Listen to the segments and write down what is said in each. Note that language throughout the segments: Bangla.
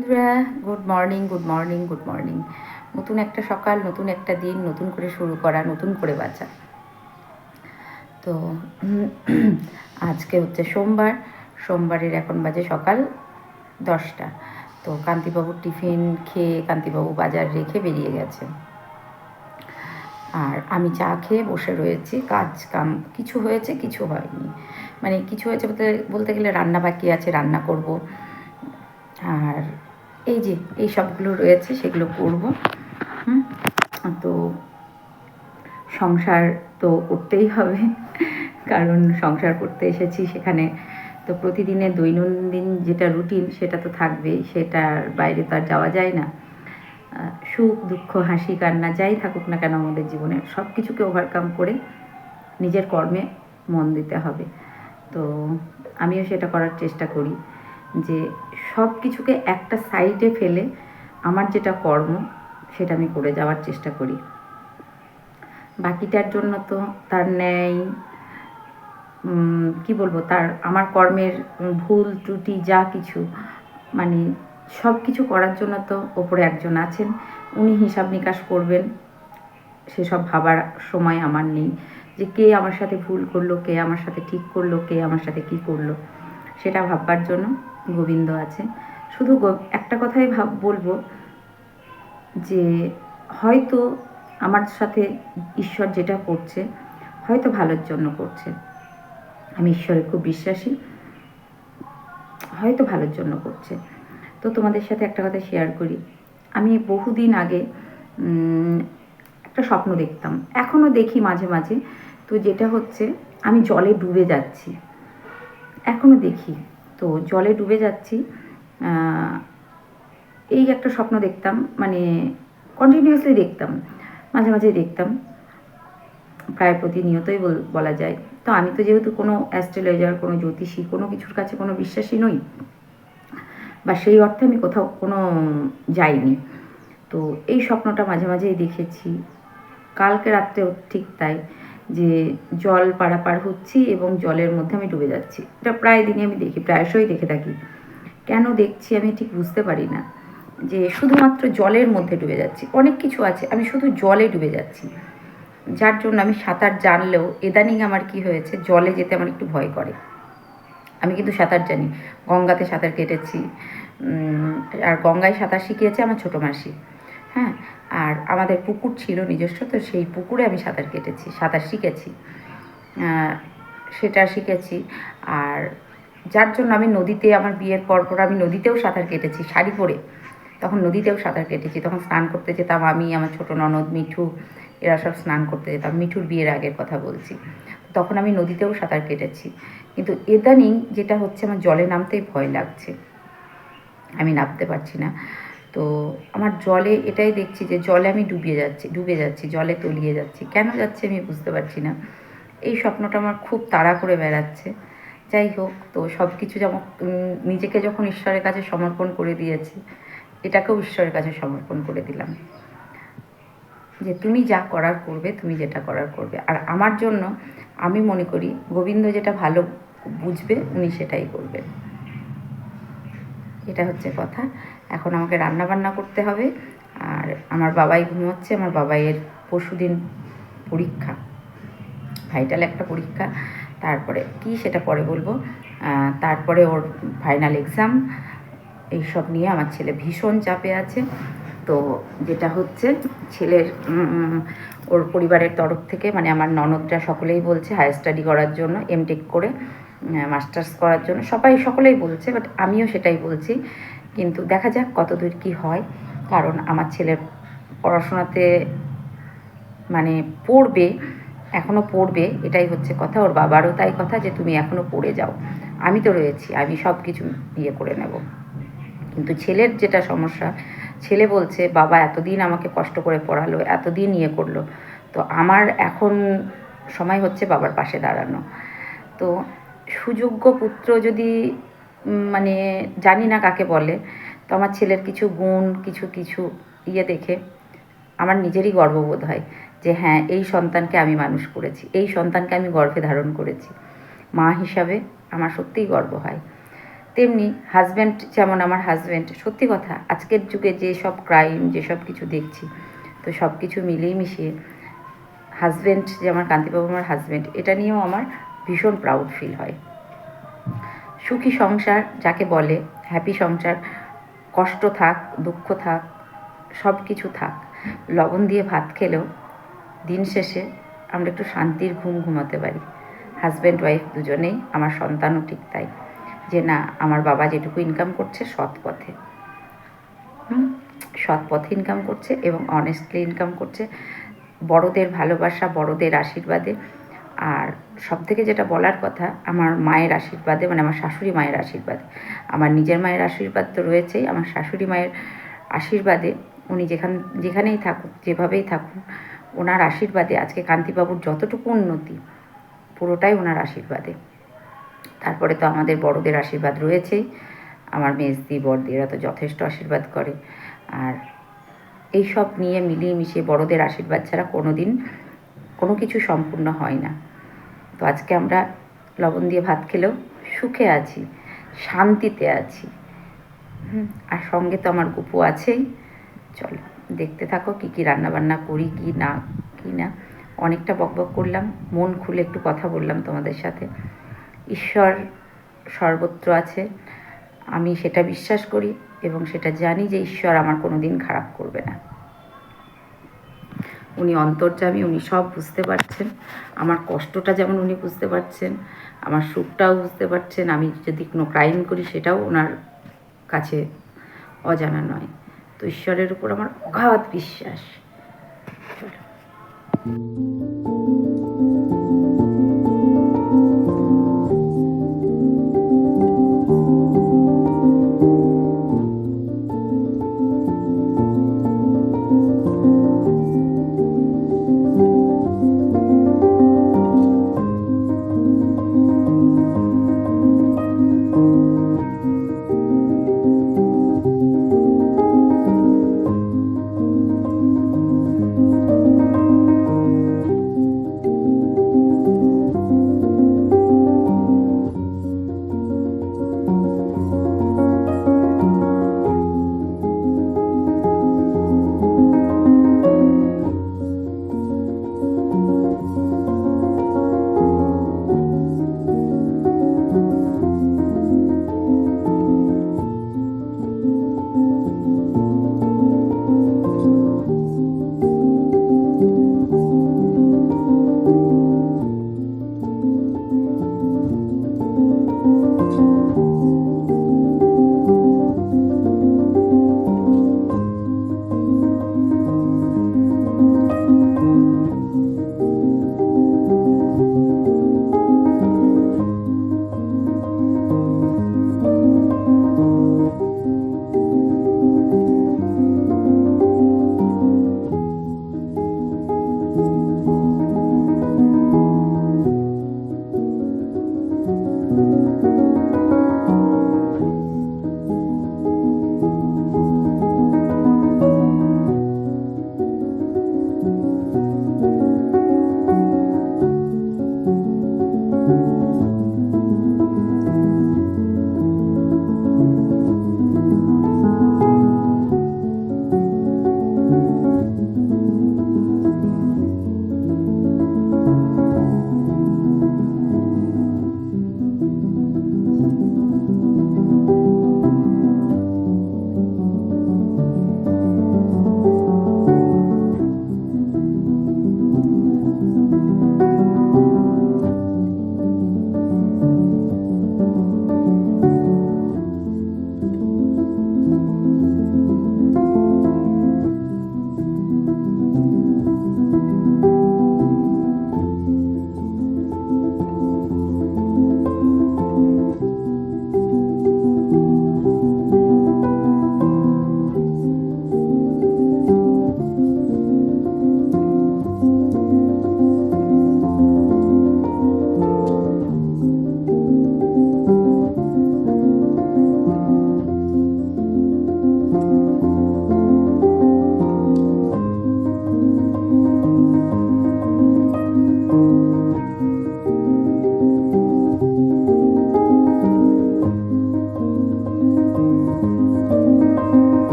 বন্ধুরা good morning good morning good morning নতুন একটা সকাল, নতুন একটা দিন, নতুন করে শুরু করা, নতুন করে বাঁচা। তো, আজকে হচ্ছে সোমবার, সোমবারের এখন বাজে সকাল দশটা। তো কান্তিবাবুর টিফিন খেয়ে কান্তিবাবু বাজার রেখে বেরিয়ে গেছে। আর আমি চা খেয়ে বসে রয়েছি, কাজ কাম, কিছু হয়েছে, কিছু হয়নি। মানে কিছু হয়েছে বলতে বলতে গেলে রান্না বাকি আছে, রান্না করব। আর এই যে, এই সবগুলো রয়েছে, সেগুলো করব। হুম? তো সংসার তো করতেই হবে, কারণ সংসার করতে এসেছি সেখানে। তো প্রতিদিনের দৈনন্দিন যেটা রুটিন, সেটা তো থাকবেই, সেটার বাইরে তো আর যাওয়া যায় না। সুখ, দুঃখ, হাসি, কান্না, যাই থাকুক না কেন আমাদের জীবনে সব কিছুকে ওভারকাম করে নিজের কর্মে মন দিতে হবে। তো আমিও সেটা করার চেষ্টা করি। যে সব কিছুকে একটা সাইডে ফেলে আমার যেটা কর্ম, সেটা আমি করে যাওয়ার চেষ্টা করি। বাকিটার জন্য তো তার ন্যায় কি বলব, তার, আমার কর্মের ভুল, ত্রুটি, যা কিছু মানে সব কিছু করার জন্য তো ওপরে একজন আছেন, উনি হিসাব নিকাশ করবেন, সেসব ভাবার সময় আমার নেই। যে কে আমার সাথে ভুল করল, কে আমার সাথে ঠিক করল, কে আমার সাথে কি করল, সেটা ভাববার জন্য গোবিন্দ আছে। শুধু একটা কথাই ভাব বলব যে হয়তো আমার সাথে ঈশ্বর যেটা করছে, হয়তো ভালোর জন্য করছে। আমি ঈশ্বরে খুব বিশ্বাসী। হয়তো ভালোর জন্য করছে। তো তোমাদের সাথে একটা কথা শেয়ার করি। আমি বহুদিন আগে একটা স্বপ্ন দেখতাম। এখনও দেখি মাঝে মাঝে। তো যেটা হচ্ছে, আমি জলে ডুবে যাচ্ছি। এখনও দেখি। তো জলে ডুবে যাচ্ছি। এই একটা স্বপ্ন দেখতাম মানে কন্টিনিউয়াসলি দেখতাম, মাঝে মাঝে দেখতাম, প্রায় প্রতিনিয়তই বল- বলা যায়। তো আমি তো যেহেতু কোনো অ্যাস্ট্রোলজার কোনো জ্যোতিষী, কোনো কিছুর কাছে কোনো বিশ্বাসী নই, বা সেই অর্থে আমি কোথাও কোনো যাইনি। তো এই স্বপ্নটা মাঝে মাঝেই দেখেছি। কালকে রাত্রেও ঠিক তাই। যে জল পারাপার হচ্ছি এবং জলের মধ্যে আমি ডুবে যাচ্ছি। এটা প্রায় দিনই আমি দেখি, প্রায়শই দেখে থাকি। কেন দেখছি আমি ঠিক বুঝতে পারি না যে শুধুমাত্র জলের মধ্যে ডুবে যাচ্ছি। অনেক কিছু আছে, আমি শুধু জলে ডুবে যাচ্ছি। যার জন্য আমি সাঁতার জানলেও ইদানিং আমার কি হয়েছে, জলে যেতে আমার একটু ভয় করে। আমি কিন্তু সাঁতার জানি, গঙ্গাতে সাঁতার কেটেছি আর গঙ্গায় সাঁতার শিখিয়েছে আমার ছোটো মাসি। হ্যাঁ আর আমাদের পুকুর ছিল নিজস্ব, তো সেই পুকুরে আমি সাঁতার কেটেছি, সাঁতার শিখেছি। সেটা শিখেছি। আর যার জন্য আমি নদীতে আমার বিয়ের পর পর আমি নদীতেও সাঁতার কেটেছি, শাড়ি পরে। তখন নদীতেও সাঁতার কেটেছি। তখন স্নান করতে যেতাম আমি, আমার ছোটো ননদ মিঠু, এরা সব স্নান করতে যেতাম। মিঠুর বিয়ের আগের কথা বলছি। তখন আমি নদীতেও সাঁতার কেটেছি। কিন্তু এদানিং যেটা হচ্ছে, আমার জলে নামতেই ভয় লাগছে। আমি নামতে পারছি না। তো আমার জলে এটাই দেখছি যে জলে আমি ডুবিয়ে যাচ্ছি, ডুবে যাচ্ছি, জলে তলিয়ে যাচ্ছি। কেন যাচ্ছে আমি বুঝতে পারছি না। এই স্বপ্নটা আমার খুব তাড়া করে বেড়াচ্ছে। যাই হোক, তো সব কিছু যেমন নিজেকে যখন ঈশ্বরের কাছে সমর্পণ করে দিয়েছি, এটাকেও ঈশ্বরের কাছে সমর্পণ করে দিলাম। যে তুমি যা করার করবে, তুমি যেটা করার করবে। আর আমার জন্য আমি মনে করি, গোবিন্দ যেটা ভালো বুঝবে, উনি সেটাই করবেন। এটা হচ্ছে কথা। এখন আমাকে রান্না বান্না করতে হবে। আর আমার বাবাই ঘুমোচ্ছে, আমার বাবাইয়ের পরশুদিন পরীক্ষা, ভাইটাল একটা পরীক্ষা। তারপরে কি সেটা পরে বলব? তারপরে ওর ফাইনাল এক্সাম এইসব নিয়ে আমার ছেলে ভীষণ চাপে আছে। তো যেটা হচ্ছে, ছেলের ওর পরিবারের তরফ থেকে মানে আমার ননদরা সকলেই বলছে হায়ার স্টাডি করার জন্য এমটেক করে মাস্টার্স করার জন্য। সবাই সকলেই বলছে বাট আমিও সেটাই বলছি। কিন্তু দেখা যাক কতদূর কি হয়। কারণ আমার ছেলের পড়াশোনাতে মানে পড়বে এখনও পড়বে, এটাই হচ্ছে কথা। ওর বাবারও তাই কথা যে, তুমি এখনও পড়ে যাও। আমি তো রয়েছি, আমি সব কিছু ইয়ে করে নেব। কিন্তু ছেলের যেটা সমস্যা, ছেলে বলছে, বাবা এতদিন আমাকে কষ্ট করে পড়ালো, এতদিন ইয়ে করল। তো আমার এখন সময় হচ্ছে বাবার পাশে দাঁড়ানো। তো সুযোগ্য পুত্র যদি মানে জানি না কাকে বলে। তো আমার ছেলের কিছু গুণ, কিছু কিছু ইয়ে দেখে আমার নিজেরই গর্ববোধ হয় যে হ্যাঁ এই সন্তানকে আমি মানুষ করেছি, এই সন্তানকে আমি গর্ভে ধারণ করেছি। মা হিসাবে আমার সত্যিই গর্ব হয়। তেমনি হাজব্যান্ড যেমন আমার হাজব্যান্ড সত্যি কথা, আজকের যুগে যে সব ক্রাইম যেসব কিছু দেখছি, তো সব কিছু মিলিয়ে মিশিয়ে হাজব্যান্ড যে আমার কান্তিবাবু, আমার হাজব্যান্ড এটা নিয়েও আমার ভীষণ প্রাউড ফিল হয়। সুখী সংসার যাকে বলে হ্যাপি সংসার, কষ্ট থাক, দুঃখ থাক সব কিছু থাক। লবণ দিয়ে ভাত খেলেও দিন শেষে আমরা একটু শান্তির ঘুম ঘুমাতে পারি। হাজব্যান্ড ওয়াইফ দুজনেই, আমার সন্তানও ঠিক তাই। যে না, আমার বাবা যেটুকু ইনকাম করছে সৎ পথে। সৎ পথে ইনকাম করছে এবং অনেস্টলি ইনকাম করছে। বড়দের ভালোবাসা, বড়দের আশীর্বাদে আর সব থেকে যেটা বলার কথা, আমার মায়ের আশীর্বাদে মানে আমার শাশুড়ি মায়ের আশীর্বাদে। আমার নিজের মায়ের আশীর্বাদ তো রয়েছেই, আমার শাশুড়ি মায়ের আশীর্বাদে উনি যেখান, যেখানেই থাকুক, যেভাবেই থাকুন, ওনার আশীর্বাদে আজকে কান্তিবাবুর যতটুকু উন্নতি, পুরোটাই ওনার আশীর্বাদে। তারপরে তো আমাদের বড়দের আশীর্বাদ রয়েছেই, আমার মেজদি, বড়দি, এরা তো যথেষ্ট আশীর্বাদ করে। আর এই সব নিয়ে মিলিয়ে মিশিয়ে বড়দের আশীর্বাদ ছাড়া কোনো দিন কোনো কিছু সম্পূর্ণ হয় না। তো আজকে আমরা লবণ দিয়ে ভাত খেলেও সুখে আছি, শান্তিতে আছি। আর সঙ্গে তো আমার গুপু আছেই। চলো, দেখতে থাকো কী কী রান্নাবান্না করি, কি না কি না। অনেকটা বকবক করলাম, মন খুলে একটু কথা বললাম তোমাদের সাথে। ঈশ্বর সর্বত্র আছে, আমি সেটা বিশ্বাস করি এবং সেটা জানি যে ঈশ্বর আমার কোনো দিন খারাপ করবে না। উনি অন্তর্যামী, উনি সব বুঝতে পারছেন। আমার কষ্টটা যেমন উনি বুঝতে পারছেন, আমার সুখটাও বুঝতে পারছেন। আমি যদি কোনো ক্রাইম করি সেটাও ওনার কাছে অজানা নয়। তো ঈশ্বরের উপর আমার অগাধ বিশ্বাস। চলো।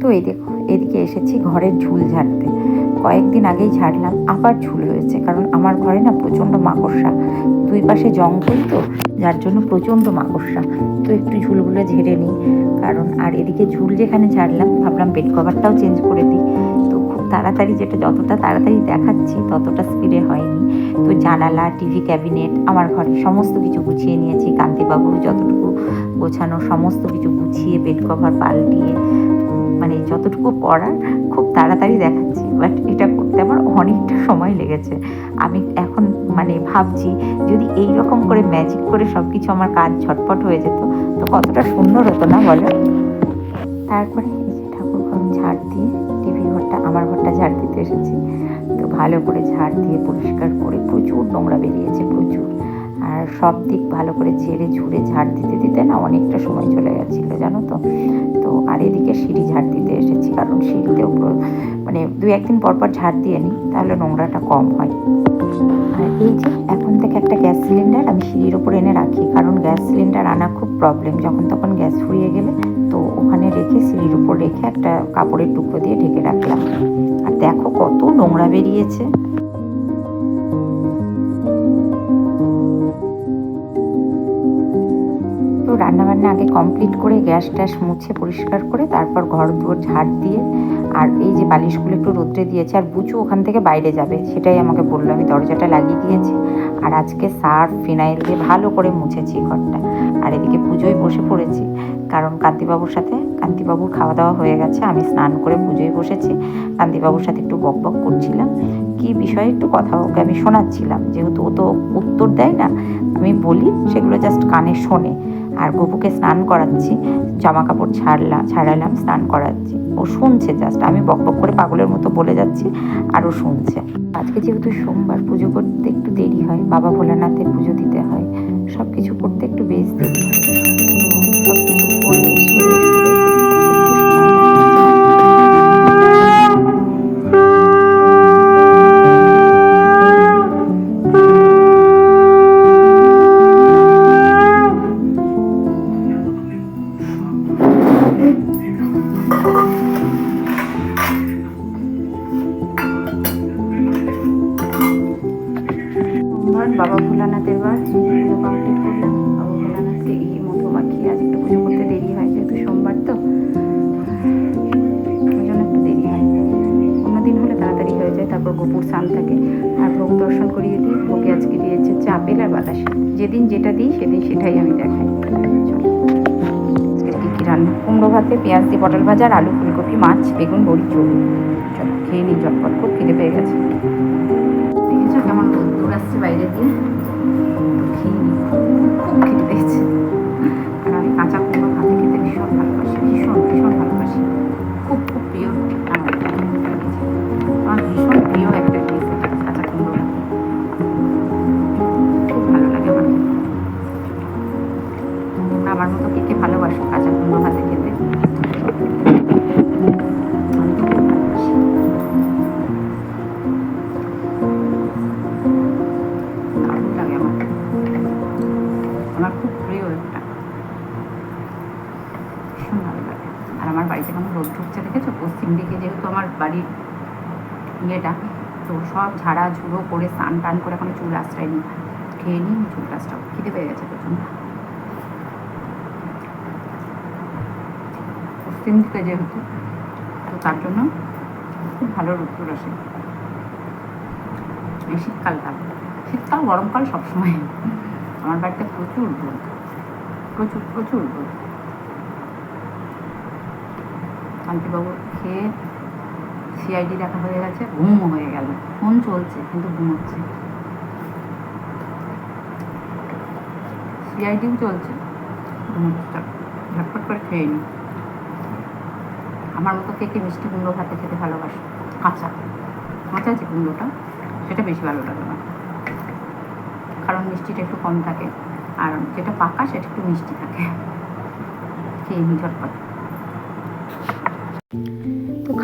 তো এই দেখো, এদিকে এসেছি ঘরের ঝুল ঝাড়তে। কয়েকদিন আগেই ঝাড়লাম, আবার ঝুল হয়েছে, কারণ আমার ঘরে না প্রচণ্ড মাকড়সা। দুই পাশে জঙ্গল তো, যার জন্য প্রচণ্ড মাকড়সা। তো একটু ঝুলগুলো ঝেড়ে নিই, কারণ আর এদিকে ঝুল যেখানে ঝাড়লাম, ভাবলাম বেড কভারটাও চেঞ্জ করে দিই। তো খুব তাড়াতাড়ি যেটা যতটা তাড়াতাড়ি দেখাচ্ছি, ততটা স্পিডে হয়নি। তো জানালা টিভি ক্যাবিনেট আমার ঘরে সমস্ত কিছু গুছিয়ে নিয়েছি। কান্তিবাবুর যতটুকু গোছানো, সমস্ত কিছু গুছিয়ে বেড কভার পাল্টিয়ে মানে যতটুকু পড়ার খুব তাড়াতাড়ি দেখাচ্ছি বাট এটা করতে আমার অনেকটা সময় লেগেছে। আমি এখন মানে ভাবছি যদি এই রকম করে ম্যাজিক করে সব কিছু আমার কাজ ঝটপট হয়ে যেত, তো কতটা সুন্দর হতো না বলো? তারপরে এই যে ঠাকুর ঘর ঝাড় দিয়ে টিভি ঘরটা, আমার ঘরটা ঝাড় দিতে এসেছি। তো ভালো করে ঝাড় দিয়ে পরিষ্কার করে প্রচুর নোংরা বেরিয়েছে, প্রচুর। আর সব দিক ভালো করে ঝেড়ে ঝুড়ে ঝাড় দিতে দিতে না অনেকটা সময় চলে গেছিল, জানো তো? তো আর এদিকে সিঁড়ি ঝাড় দিতে এসেছি, কারণ সিঁড়িতে পুরো- মানে দু একদিন পর পর ঝাড় দিয়ে নিই, তাহলে নোংরাটা কম হয়। আর এই যে এখন থেকে একটা গ্যাস সিলিন্ডার আমি সিঁড়ির ওপর এনে রাখি, কারণ গ্যাস সিলিন্ডার আনা খুব প্রবলেম যখন তখন গ্যাস ফুরিয়ে গেলে তো ওখানে রেখে সিঁড়ির উপর রেখে একটা কাপড়ের টুকরো দিয়ে ঢেকে রাখলাম। আর দেখো কত নোংরা বেরিয়েছে। রান্নাবান্না আগে কমপ্লিট করে গ্যাস ট্যাস মুছে পরিষ্কার করে তারপর ঘর দুয়ার ঝাড় দিয়ে আর এই যে বালিশগুলো একটু রোদ্রে দিয়েছে আর বুচু ওখান থেকে বাইরে যাবে, সেটাই আমাকে বলল। আমি দরজাটা লাগিয়ে দিয়েছি আর আজকে সার্ফ, ফিনাইল দিয়ে ভালো করে মুছেছি ঘরটা। আর এদিকে পুজোয় বসে পড়েছি, কারণ কান্তিবাবুর সাথে, কান্তিবাবুর খাওয়া দাওয়া হয়ে গেছে, আমি স্নান করে পুজোয় বসেছি। কান্তিবাবুর সাথে একটু বক বক করছিলাম। কি বিষয়ে একটু কথা ওকে আমি শোনাচ্ছিলাম, যেহেতু ও তো উত্তর দেয় না, আমি বলি, সেগুলো জাস্ট কানে শোনে। আর গপুকে স্নান করাচ্ছি জামা কাপড় ছাড়লাম ছাড়ালাম স্নান করাচ্ছি। ও শুনছে জাস্ট আমি বক বক করে পাগলের মতো বলে যাচ্ছি, আর ও শুনছে। আজকে যেহেতু সোমবার, পুজো করতে একটু দেরি হয়, বাবা ভোলানাথের পুজো দিতে হয় সব কিছু করতে একটু বেশ দেরি হয় বাবা ভোলানাথের বার কমপ্লিট করলাম বাবা আজ একটু পুজো করতে দেরি হয়, যেহেতু সোমবার তো। একটু দেরি হয়। অন্যদিন হলে তাড়াতাড়ি হয়ে যায়, তারপর থাকে। আর দর্শন করিয়ে আজকে আর যেদিন যেটা দিই, সেদিন সেটাই আমি দেখাই। আজকে রান্না। কুমড়ো ভাতে পেঁয়াজ দিয়ে পটল ভাজা আলু ফুলকপি, মাছ, বেগুন, বড়ি চুল চলো, খেয়ে নিই চটপট খুব খিদে পেয়ে গেছে। রোদ্দুর আসছে বাইরে বাড়িতে কেমন রোদ ঢুকছে দেখেছ? পশ্চিম দিকে যেহেতু আমার বাড়ির ইয়েটা, তো সব ঝাড়া ঝুড়ো করে স্নান টান করে এখন চুল আশ্রয় নিই। খেয়ে নিই, চুল আশ্রয় খিদে পেয়ে গেছে প্রচণ্ড। পশ্চিম দিকে যেহেতু, তো তার জন্য খুব ভালো রোদ্দুর আসে শীতকালটা, শীতকাল, গরমকাল সবসময়। আমার বাড়িতে প্রচুর রোদ, প্রচুর প্রচুর রোদ। কান্তিবাবু খেয়ে সিআইডি দেখা হয়ে গেছে ঘুমও হয়ে গেল। ফোন চলছে কিন্তু ঘুমোচ্ছে। সিআইডিও চলছে ঘুমোচ্ছে। ঝটপট করে খেয়ে নিই আমার মতো কে কে মিষ্টি কুমড়ো ভাতে খেতে ভালোবাসে? কাঁচা। কাঁচা যে কুমড়োটা সেটা বেশি ভালো লাগে আমার। কারণ মিষ্টিটা একটু কম থাকে আর যেটা পাকা সেটা একটু মিষ্টি থাকে। খেয়ে নিই ঝটপট।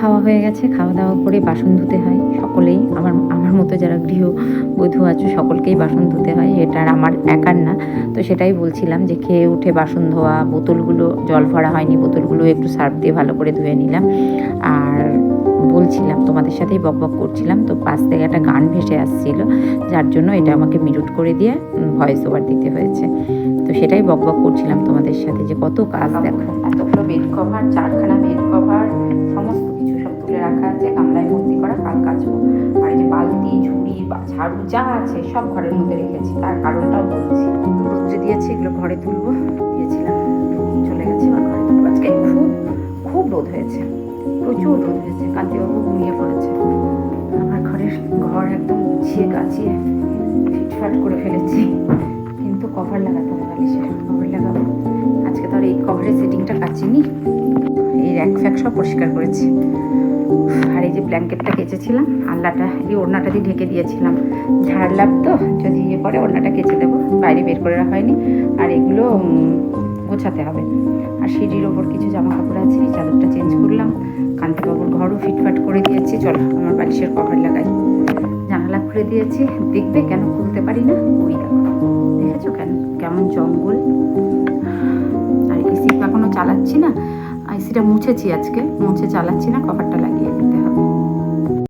খাওয়া হয়ে গেছে, খাওয়া দাওয়া করে বাসন ধুতে হয়। সকলেই, আমার আমার মতো যারা গৃহবধূ আছো, সকলকেই বাসন ধুতে হয়। এটা আমার একার না। তো সেটাই বলছিলাম যে খেয়ে উঠে বাসন ধোয়া, বোতলগুলো, জল ভরা হয়নি, বোতলগুলো একটু সার্ফ দিয়ে ভালো করে ধুয়ে নিলাম। আর বলছিলাম, তোমাদের সাথেই বক বক করছিলাম, তো পাশ থেকে একটা গান ভেসে আসছিল, যার জন্য এটা আমাকে মিউট করে দিয়ে ভয়েস ওভার দিতে হয়েছে। তো সেটাই বক বক করছিলাম তোমাদের সাথে যে কত কাজ দেখো। এতগুলো বেড কভার চারখানা বেড কভার সমস্ত কিছু রাখা আছে গামলায় ভর্তি করা, কাল কাচবো। আর যে বালতি, ঝুড়ি, বা ঝাড়ু যা আছে, সব ঘরের মধ্যে রেখেছি, তার কারণটাও বলছি। রোদ্রে দিয়েছি, এগুলো ঘরে তুলবো। দিয়েছিলাম চলে গেছে এবার ঘরে তুলবো। আজকে খুব খুব রোদ হয়েছে, প্রচুর রোদ হয়েছে, কান্তিবাবু ঘুমিয়ে পড়েছে। আমার ঘরের, ঘর একদম গুছিয়ে গাছিয়ে ফিটফাট করে ফেলেছি। কিন্তু কভার লাগাতে হবে বালিশে কভার লাগাবো। আজকে তো আর এই কভারের সেটিংটা কাচিনি। এই র্যাক ফ্যাক সব পরিষ্কার করেছি। ব্ল্যাঙ্কেটটা কেচেছিলাম আল্লাটা এই ওড়নাটা দিয়ে ঢেকে দিয়েছিলাম। ঝাড়লাম তো, যদি ইয়ে করে ওড়নাটা কেচে দেবো, বাইরে বের করে রাখা হয়নি। আর এগুলো গোছাতে হবে। আর সিঁড়ির ওপর কিছু জামা কাপড় আছে চাদরটা চেঞ্জ করলাম। কান্তিবাবুর ঘরও ফিটফাট করে দিয়েছি। চলো, আমার বালিশের কভার লাগাই। জানালা খুলে দিয়েছি। দেখবে কেন খুলতে পারি না? ওই দেখো। দেখেছ কেন? কেমন জঙ্গল। আর এসি এখনও চালাচ্ছি না। এসিটা মুছেছি আজকে। মুছে চালাচ্ছি না, কভারটা লাগিয়ে দিই।